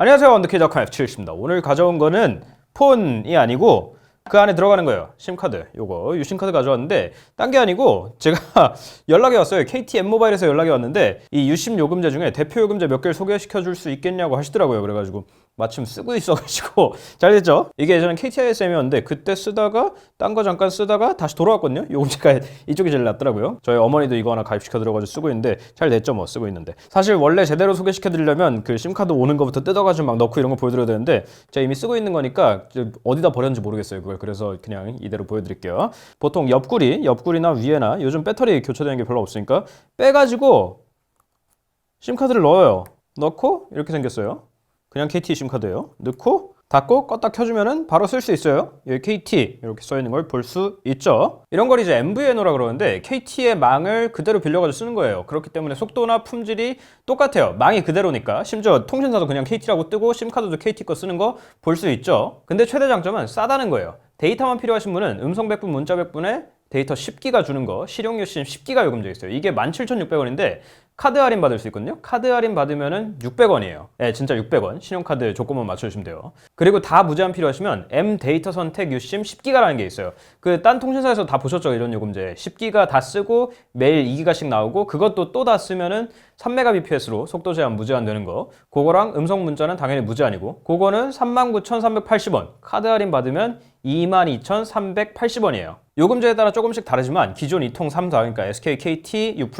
안녕하세요. 원더키즈닷컴 F7입니다. 오늘 가져온 거는 폰이 아니고 그 안에 들어가는 거예요. 심카드. 요거 유심카드 가져왔는데 딴 게 아니고 제가 연락이 왔어요. KT M모바일에서 연락이 왔는데 이 유심 요금제 중에 대표 요금제 몇 개를 소개시켜 줄 수 있겠냐고 하시더라고요. 그래가지고 마침 쓰고 있어가지고. 잘 됐죠? 이게 예전에 KTISM이었는데 그때 쓰다가 딴 거 잠깐 쓰다가 다시 돌아왔거든요? 요금제가 이쪽이 제일 낫더라고요. 저희 어머니도 이거 하나 가입시켜 들어가지고 쓰고 있는데 잘 됐죠 뭐 쓰고 있는데. 사실 원래 제대로 소개시켜 드리려면 그 심카드 오는 거부터 뜯어가지고 막 넣고 이런 거 보여드려야 되는데 제가 이미 쓰고 있는 거니까 어디다 버렸는지 모르겠어요 그걸. 그래서 그냥 이대로 보여드릴게요. 보통 옆구리 옆구리나 위에나 요즘 배터리 교체되는 게 별로 없으니까 빼가지고 심카드를 넣어요. 넣고 이렇게 생겼어요 그냥 KT 심카드예요. 넣고 닫고 껐다 켜주면은 바로 쓸 수 있어요. 여기 KT 이렇게 써 있는 걸 볼 수 있죠. 이런 걸 이제 MVNO라 그러는데 KT의 망을 그대로 빌려가지고 쓰는 거예요. 그렇기 때문에 속도나 품질이 똑같아요. 망이 그대로니까. 심지어 통신사도 그냥 KT라고 뜨고 심카드도 KT 거 쓰는 거 볼 수 있죠. 근데 최대 장점은 싸다는 거예요. 데이터만 필요하신 분은 음성 100분, 문자 100분에 데이터 10기가 주는 거, 실용료 심 10기가 요금제 있어요. 이게 17,600원인데 카드 할인 받을 수 있거든요. 카드 할인 받으면은 600원이에요. 네, 진짜 600원. 신용카드 조건만 맞춰주시면 돼요. 그리고 다 무제한 필요하시면 M 데이터 선택 유심 10기가라는 게 있어요. 그 딴 통신사에서 다 보셨죠? 이런 요금제. 10기가 다 쓰고 매일 2기가씩 나오고 그것도 또 다 쓰면은 3메가bps로 속도 제한 무제한 되는 거. 그거랑 음성 문자는 당연히 무제한이고 그거는 39,380원. 카드 할인 받으면 22,380원이에요. 요금제에 따라 조금씩 다르지만 기존 2통 3사 그러니까 SK, KT, U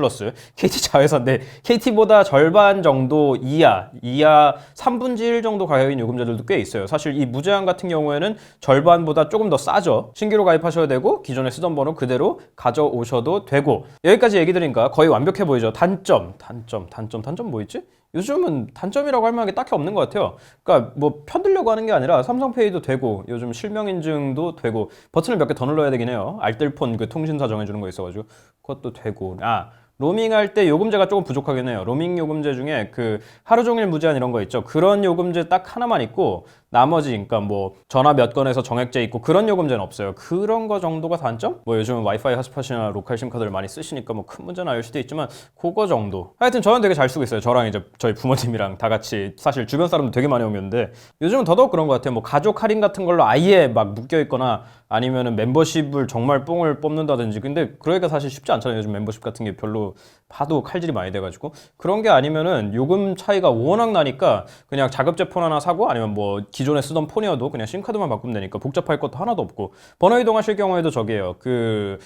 KT 자회사인데 KT보다 절반 정도 이하, 이하 3분의 1 정도 가격인 요금제들도 꽤 있어요. 사실 이 무제한 같은 경우에는 절반보다 조금 더 싸죠. 신규로 가입하셔야 되고 기존에 쓰던 번호 그대로 가져오셔도 되고 여기까지 얘기 드리니까 거의 완벽해 보이죠. 단점, 단점, 단점, 단점 뭐 있지? 요즘은 단점이라고 할 만한 게 딱히 없는 것 같아요. 그러니까 뭐 편들려고 하는 게 아니라 삼성페이도 되고 요즘 실명 인증도 되고 버튼을 몇 개 더 눌러야 되긴 해요. 알뜰폰 그 통신사 정해주는 거 있어가지고 그것도 되고 아 로밍 할 때 요금제가 조금 부족하긴 해요. 로밍 요금제 중에 그 하루 종일 무제한 이런 거 있죠. 그런 요금제 딱 하나만 있고 나머지 그러니까 뭐 전화 몇 건에서 정액제 있고 그런 요금제는 없어요. 그런 거 정도가 단점? 뭐 요즘은 와이파이 핫스팟이나 로컬 심카드를 많이 쓰시니까 뭐 큰 문제는 아닐 수도 있지만 그거 정도. 하여튼 저는 되게 잘 쓰고 있어요. 저랑 이제 저희 부모님이랑 다 같이 사실 주변 사람도 되게 많이 오는데 요즘은 더더욱 그런 것 같아요. 뭐 가족 할인 같은 걸로 아예 막 묶여 있거나 아니면은 멤버십을 정말 뽕을 뽑는다든지 근데 그러니까 사실 쉽지 않잖아요. 요즘 멤버십 같은 게 별로 봐도 칼질이 많이 돼가지고 그런 게 아니면은 요금 차이가 워낙 나니까 그냥 자급제 폰 하나 사고 아니면 뭐 기존에 쓰던 폰이어도 그냥 심카드만 바꾸면 되니까 복잡할 것도 하나도 없고 번호 이동하실 경우에도 저기에요 그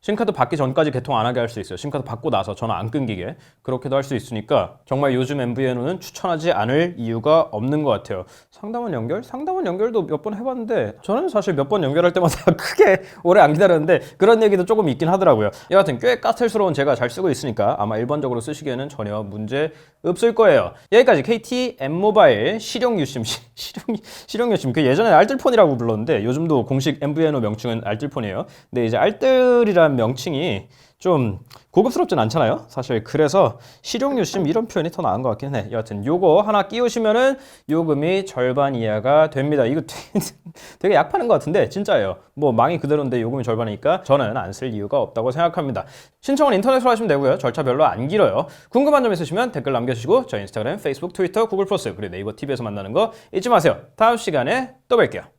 심카드 받기 전까지 개통 안 하게 할 수 있어요. 심카드 받고 나서 전화 안 끊기게 그렇게도 할 수 있으니까 정말 요즘 MVNO는 추천하지 않을 이유가 없는 것 같아요. 상담원 연결? 상담원 연결도 몇 번 해봤는데 저는 사실 몇 번 연결할 때마다 크게 오래 안 기다렸는데 그런 얘기도 조금 있긴 하더라고요. 여하튼 꽤 까탈스러운 제가 잘 쓰고 있으니까 아마 일반적으로 쓰시기에는 전혀 문제 없을 거예요. 여기까지 KT M모바일 실용 유심 실용 실용 유심 그 예전에 알뜰폰이라고 불렀는데 요즘도 공식 MVNO 명칭은 알뜰폰이에요. 근데 이제 알뜰이란 명칭이 좀 고급스럽진 않잖아요. 사실 그래서 실용유 심 이런 표현이 더 나은 것 같긴 해. 여하튼 요거 하나 끼우시면은 요금이 절반 이하가 됩니다. 이거 되게, 약 파는 것 같은데 진짜예요. 뭐 망이 그대로인데 요금이 절반이니까 저는 안 쓸 이유가 없다고 생각합니다. 신청은 인터넷으로 하시면 되고요. 절차 별로 안 길어요. 궁금한 점 있으시면 댓글 남겨주시고 저희 인스타그램, 페이스북, 트위터, 구글 플러스 그리고 네이버 TV에서 만나는 거 잊지 마세요. 다음 시간에 또 뵐게요.